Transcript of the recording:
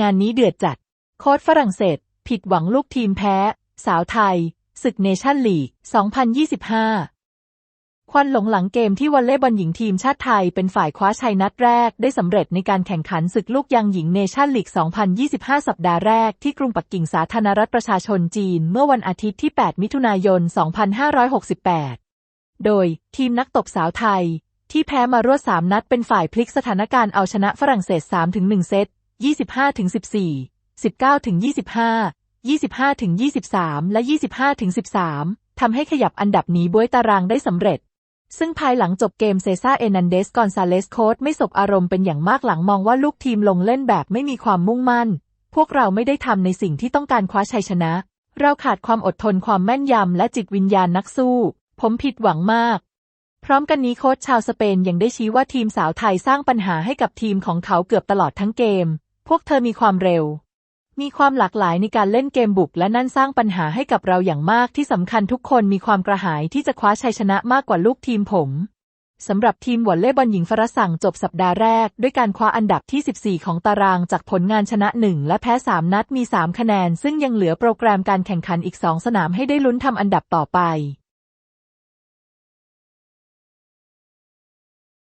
งานนี้เดือดจัด โค้ชฝรั่งเศส ผิดหวังลูกทีมแพ้ สาวไทย ศึกเนชั่นลีก 2025 ควันหลงหลังเกมที่วอลเลย์บอลหญิงทีมชาติไทยเป็นฝ่ายคว้าชัยนัดแรกได้สำเร็จในการแข่งขันศึกลูกยางหญิงเนชั่นลีก 2025 สัปดาห์แรกที่กรุงปักกิ่งสาธารณรัฐประชาชนจีน เมื่อวันอาทิตย์ที่ 8 มิถุนายน 2568 โดยทีมนักตบสาวไทยที่แพ้มารวด 3 นัดเป็นฝ่ายพลิกสถานการณ์เอาชนะฝรั่งเศส 3-1 เซต 25-14 19-25 25-23และ25-13ทำให้ขยับอันดับหนีบ้วยตารางได้สำเร็จ ซึ่งภายหลังจบเกมเซซ่าเอนันเดสกอนซาเลสโค้ชไม่สบอารมณ์เป็นอย่างมากหลังมองว่าลูกทีมลงเล่นแบบไม่มีความมุ่งมั่น พวกเราไม่ได้ทำในสิ่งที่ต้องการคว้าชัยชนะ เราขาดความอดทนความแม่นยำและจิตวิญญาณนักสู้ ผมผิดหวังมาก พร้อมกันนี้โค้ชชาวสเปนยังได้ชี้ว่าทีมสาวไทยสร้างปัญหาให้กับทีมของเขาเกือบตลอดทั้งเกม พวกเธอมีความเร็ว มีความหลากหลายในการเล่นเกมบุก และนั่นสร้างปัญหาให้กับเราอย่างมากที่สำคัญทุกคนมีความกระหายที่จะคว้าชัยชนะมากกว่าลูกทีมผมสำหรับทีมวอลเลย์บอลหญิงฝรั่งจบสัปดาห์แรก ด้วยการคว้าอันดับที่ 14 ของตารางจากผลงานชนะ 1 และแพ้ 3 นัดมี 3 คะแนน ซึ่งยังเหลือโปรแกรมการแข่งขันอีก 2 สนามให้ได้ลุ้นทำอันดับต่อไป